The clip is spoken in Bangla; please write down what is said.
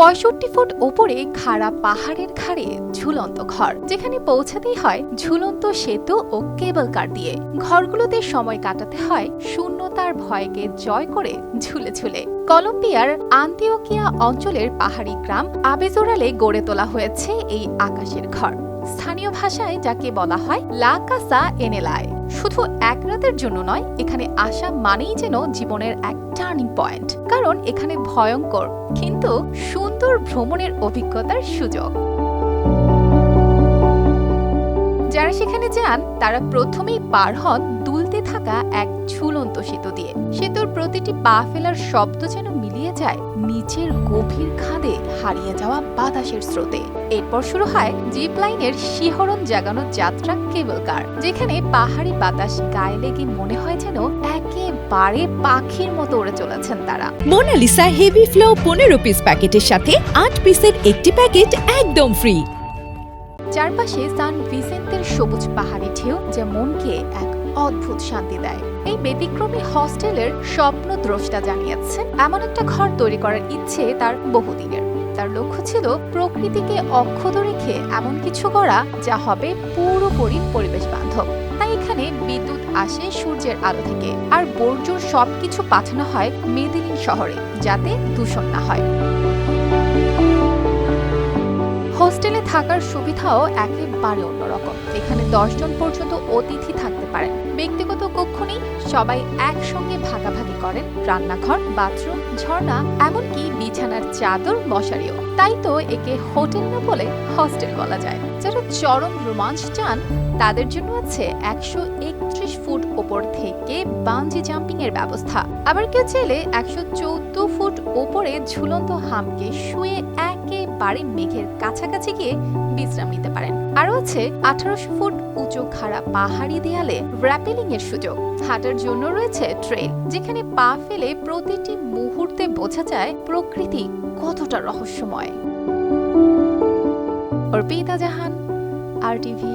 পঁয়ষট্টি ফুট ওপরে খাড়া পাহাড়ের ঘাড়ে ঝুলন্ত ঘর, যেখানে পৌঁছাতেই হয় ঝুলন্ত সেতু ও কেবল কার দিয়ে। ঘরগুলোতে সময় কাটাতে হয় শূন্যতার ভয়কে জয় করে ঝুলে ঝুলে। কলম্বিয়ার আন্তিওকিয়া অঞ্চলের পাহাড়ি গ্রাম আবেজোরালে গড়ে তোলা হয়েছে এই আকাশের ঘর। স্থানীয় ভাষায় যাকে বলা হয় লা কাসা এনেলায় শুধু এক রাতের জন্য নয়, এখানে আসা মানেই যেন জীবনের এক টার্নিং পয়েন্ট। কারণ এখানে ভয়ঙ্কর, কিন্তু সুন্দর ভ্রমণের অভিজ্ঞতার সুযোগ। যারা সেখানে যান, তারা প্রথমেই পার হন দুলতে থাকা এক ঝুলন্ত সেতু দিয়ে। সেতুর প্রতিটি পা ফেলার শব্দ যেন মিলিয়ে যায় নিচের গভীর খাদে হারিয়ে যাওয়া বাতাসের স্রোতে। এরপর শুরু হয় জিপ লাইনের শিহরণ জাগানো যাত্রা কেবল কার যেখানে পাহাড়ি বাতাস গায়ে লেগে মনে হয় যেন একেবারে পাখির মতো উড়ে চলেছেন তারা। মোনালিসা হেভি ফ্লো পনেরো পিস প্যাকেটের সাথে আট পিসের একটি প্যাকেট একদম ফ্রি। চারপাশে সান ভিসেন্তের সবুজ পাহাড়ি ঢেউ যা মনকে এক অদ্ভুত শান্তি দেয়। এই ব্যতিক্রমী হস্টেলের স্বপ্ন দ্রষ্টা জানিয়েছেন এমন একটা ঘর তৈরি করার ইচ্ছে তার বহুদিনের। তার লক্ষ্য ছিল প্রকৃতিকে অক্ষত রেখে এমন কিছু করা যা হবে পুরোপুরি পরিবেশ বান্ধব তাই এখানে বিদ্যুৎ আসে সূর্যের আলো থেকে, আর বর্জ্য সবকিছু পাঠানো হয় মেদিনীন শহরে, যাতে দূষণ না হয়। হোস্টেলে থাকার সুবিধাও একেবারে অন্যরকম। এখানে দশজন পর্যন্ত অতিথি থাকতে পারেন ব্যক্তিগত কক্ষ নেই, সবাই একসঙ্গে ভাগাভাগি করেন। রান্নাঘর, বাথরুম, ঝর্ণা, এমনকি বিছানার চাদর মশারিও। তাই তো একে হোটেল না বলে হস্টেল বলা যায়। যারা চরম রোমাঞ্চ চান, তাদের জন্য আছে একশো একত্রিশ ফুট ওপর থেকে বাঞ্জি জাম্পিং এর ব্যবস্থা। আবার কেউ চাইলে একশো চৌদ্দ ফুট ওপরে ঝুলন্ত হামকে শুয়ে একেবারে মেঘের কাছাকাছি গিয়ে বিশ্রাম নিতে পারেন। আরও আছে, আঠারোশো ফুট উঁচু খাড়া পাহাড়ি দেয়ালে র্যাপেলিং এর সুযোগ। হাঁটার জন্য রয়েছে ট্রেল যেখানে পা ফেলে প্রতিটি মুহূর্তে বোঝা যায় প্রকৃতি কতটা রহস্যময়। অর্পিতা জাহান আর টিভি